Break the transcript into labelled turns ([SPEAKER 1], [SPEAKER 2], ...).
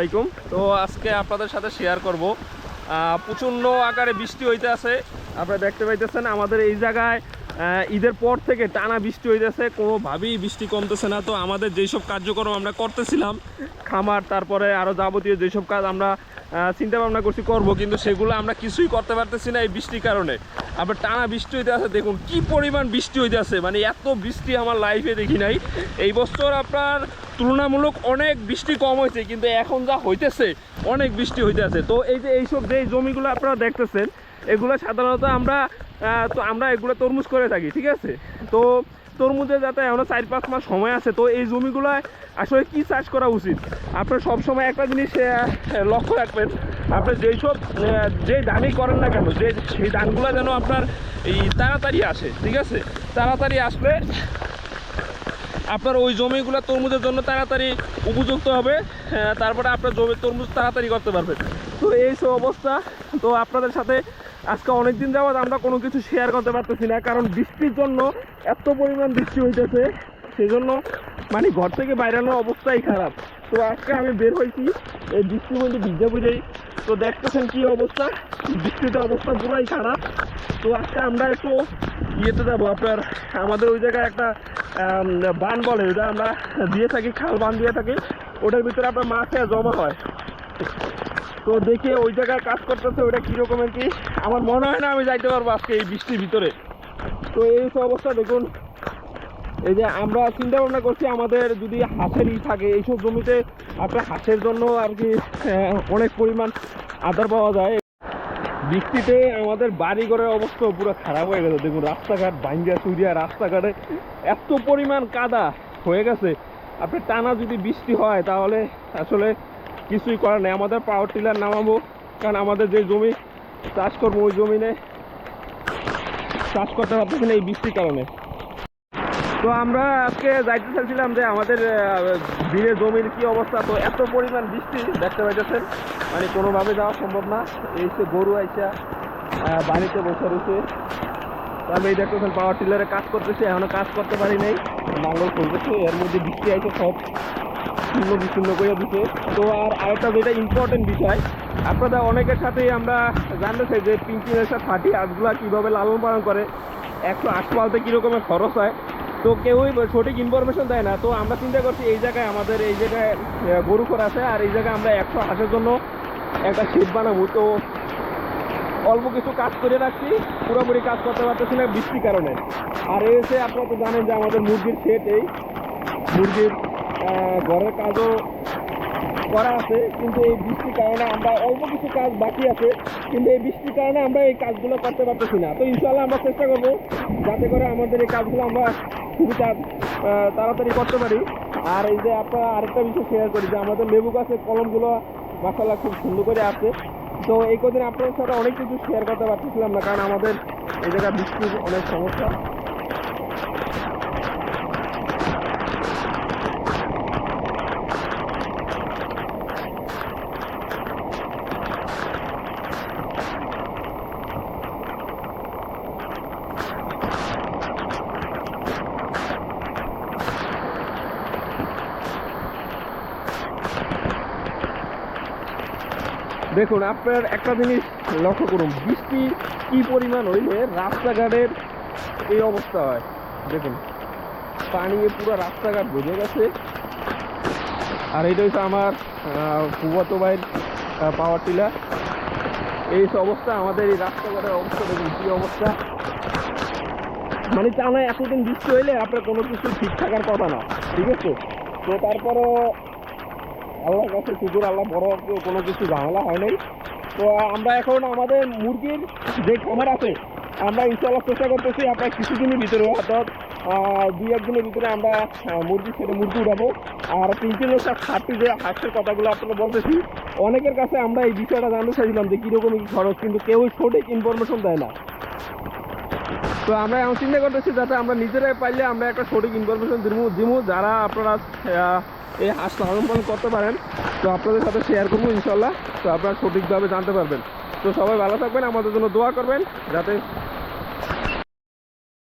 [SPEAKER 1] আলাইকুম। তো আজকে আপনাদের সাথে শেয়ার করব। প্রচণ্ড আকারে বৃষ্টি হইতে আছে। আপনারা দেখতে পাইতেছেন আমাদের এই জায়গায় ঈদের পর থেকে টানা বৃষ্টি হইতেছে। কোনোভাবেই বৃষ্টি কমতেছে না। তো আমাদের যেসব কার্যক্রম আমরা করতেছিলাম, খামার, তারপরে আরও যাবতীয় যেসব কাজ আমরা চিন্তা ভাবনা করছি করব, কিন্তু সেগুলো আমরা কিছুই করতে পারতেছি না এই বৃষ্টির কারণে। আবার টানা বৃষ্টি হইতে আছে, দেখুন কি পরিমাণ বৃষ্টি হইতে আছে। মানে এত বৃষ্টি আমার লাইফে দেখি নাই। এই বছর আপনার তুলনামূলক অনেক বৃষ্টি কম হয়েছে, কিন্তু এখন যা হইতেছে, অনেক বৃষ্টি হইতে আছে তো এই যে এইসব যে জমিগুলো আপনারা দেখতেছেন, এগুলো সাধারণত আমরা তো আমরা এগুলো তরমুজ করে থাকি, ঠিক আছে? তো তরমুজে যাতে এখনও চার পাঁচ মাস সময় আছে, তো এই জমিগুলোয় আসলে কি চাষ করা উচিত? আপনার সবসময় একটা জিনিস লক্ষ্য রাখবেন, আপনি যেই সব যে ধানই করেন না কেন, যে সেই ধানগুলো যেন আপনার এই তাড়াতাড়ি আসে, ঠিক আছে? তাড়াতাড়ি আসলে আপনার ওই জমিগুলো তরমুজের জন্য তাড়াতাড়ি উপযুক্ত হবে তারপরে আপনার জমি তরমুজ তাড়াতাড়ি করতে পারবেন। তো এই সব অবস্থা। তো আপনাদের সাথে আজকে অনেক দিন যাবৎ আমরা কোনো কিছু শেয়ার করতে পারতেছি না, কারণ বৃষ্টির জন্য এত পরিমাণ বৃষ্টি হইতেছে সেই জন্য মানে ঘর থেকে বাইরানোর অবস্থাই খারাপ। তো আজকে আমি বের হয়েছি এই বৃষ্টির মধ্যে ভিজে বুঝেই তো দেখতেছেন কি অবস্থা? বৃষ্টিতে অবস্থা পুরাই খারাপ। তো আজকে আমরা একটু ইয়েতে যাব, আপনার আমাদের ওই জায়গায় একটা বান বলে ওটা আমরা দিয়ে থাকি, খাল বান দিয়ে থাকি। ওটার ভিতরে আপনার মাছ জমা হয়। তো দেখে ওই জায়গায় কাজ করতেছে ওটা কীরকমের কি? আমার মনে হয় না আমি যাইতে পারব আজকে এই বৃষ্টির ভিতরে। তো এই অবস্থা দেখুন। এই যে আমরা চিন্তা ভাবনা করছি আমাদের যদি হাঁসের ই থাকে, এইসব জমিতে আপনার হাঁসের জন্য আর কি অনেক পরিমাণ আদার পাওয়া যায়। বৃষ্টিতে আমাদের বাড়ি ঘরের অবস্থা পুরো খারাপ হয়ে গেছে। দেখুন, রাস্তাঘাট ভাঙ্গা চুরিয়া রাস্তাঘাটে এত পরিমাণ কাদা হয়ে গেছে। আপনি টানা যদি বৃষ্টি হয়, তাহলে আসলে কিছুই করার নেই। আমাদের পাওয়ার টিলার নামাবো, কারণ আমাদের যে জমি চাষ করব, ওই জমিনে চাষ করতে পারতেছি না এই বৃষ্টির কারণে। তো আমরা আজকে যাইতে চাইছিলাম যে আমাদের দিনের জমির কি অবস্থা? তো এত পরিমাণ বৃষ্টি দেখতে পাইতেছেন। মানে কোনোভাবে যাওয়া সম্ভব না। এই সে গরু আইসা বাড়িতে বসে রয়েছে। তো আমি এই দেখতেছেন পাওয়ার টিলারে কাজ করতেছি, এখনও কাজ করতে পারি নাই। নাঙ্গল চলতেছে এর মধ্যে বৃষ্টি আইছে সব। শূন্য বিচ্ছিন্ন করে দিচ্ছে তো আর আরেকটা যেটা ইম্পর্টেন্ট বিষয় আপনাদের অনেকের সাথেই আমরা জানতে চাই যে পিঙ্কি নেশা থার্টি আজগুলা কীভাবে লালন পালন করে? একশো আট পালতে কীরকমের খরচ হয়? তো কেউই সঠিক ইনফরমেশন দেয় না। তো আমরা চিন্তা করছি এই জায়গায় আমাদের এই জায়গায় গরু করা আছে, আর এই জায়গায় আমরা একশো হাঁসের জন্য একটা শেড বানাবো। তো অল্প কিছু কাজ করে রাখছি, পুরোপুরি কাজ করতে পারতেছি না বৃষ্টির কারণে। আর এসে আপনারা তো জানেন যে আমাদের মুরগির সেট এই, মুরগির ঘরের কাজও করা আছে, কিন্তু এই বৃষ্টির কারণে আমরা অল্প কিছু কাজ বাকি আছে, কিন্তু এই বৃষ্টির কারণে আমরা এই কাজগুলো করতে পারতেছি না। তো ইনশাল্লাহ আমরা চেষ্টা করব যাতে করে আমাদের এই কাজগুলো আমরা খুবই তাড়াতাড়ি করতে পারি। আর এই যে আপনারা আরেকটা বিষয় শেয়ার করি, যে আমাদের লেবু গাছের কলমগুলো মাসাল্লাহ খুব সুন্দর করে আছে। তো এই কদিন আপনাদের সাথে অনেক কিছু শেয়ার করতে পারতেছিলাম না, কারণ আমাদের এই জায়গায় বৃষ্টির অনেক সমস্যা। দেখুন, আপনার একটা জিনিস লক্ষ্য করুন, বৃষ্টি কি পরিমাণ হইলে রাস্তাঘাটের এই অবস্থা হয়? দেখুন, পানি পুরো রাস্তাঘাট বুঝে গেছে। আর এটা হচ্ছে আমার ফুফাতো ভাইয়ের পাওয়ার টিলার। এই অবস্থা, আমাদের এই রাস্তাঘাটের অবস্থা, দেখুন, কি অবস্থা। মানে টানা এতদিন বৃষ্টি হইলে আপনার কোনো কিছু ঠিক থাকার কথা না, ঠিক আছে? তো তারপরও আল্লাহর কাছে শুকুর আল্লাহ বড় কোনো কিছু ঝামেলা হয় নাই। তো আমরা এখন আমাদের মুরগির যে খামার আছে, আমরা ইনশাল্লাহ চেষ্টা করতেছি আপনার কিছুদিনের ভিতরে, অর্থাৎ দুই একদিনের ভিতরে আমরা মুরগি ছেড়ে মুরগি উঠাবো। আর তিনটে লোক খাটটি যে হাঁসের কথাগুলো আপনারা বলতেছি, অনেকের কাছে আমরা এই বিষয়টা জানতে চাইছিলাম যে কীরকম খরচ, কিন্তু কেউ সঠিক ইনফরমেশন দেয় না। তো আমরা এখন চিন্তা করতেছি যাতে আমরা নিজেরাই পাইলে আমরা একটা সঠিক ইনফরমেশন দিমু দিমু, যারা আপনারা এই হাঁস লালন পালন করতে পারেন। তো আপনাদের সাথে শেয়ার করব ইনশাল্লাহ। তো আপনারা সঠিকভাবে জানতে পারবেন। তো সবাই ভালো থাকবেন, আমাদের জন্য দোয়া করবেন, যাতে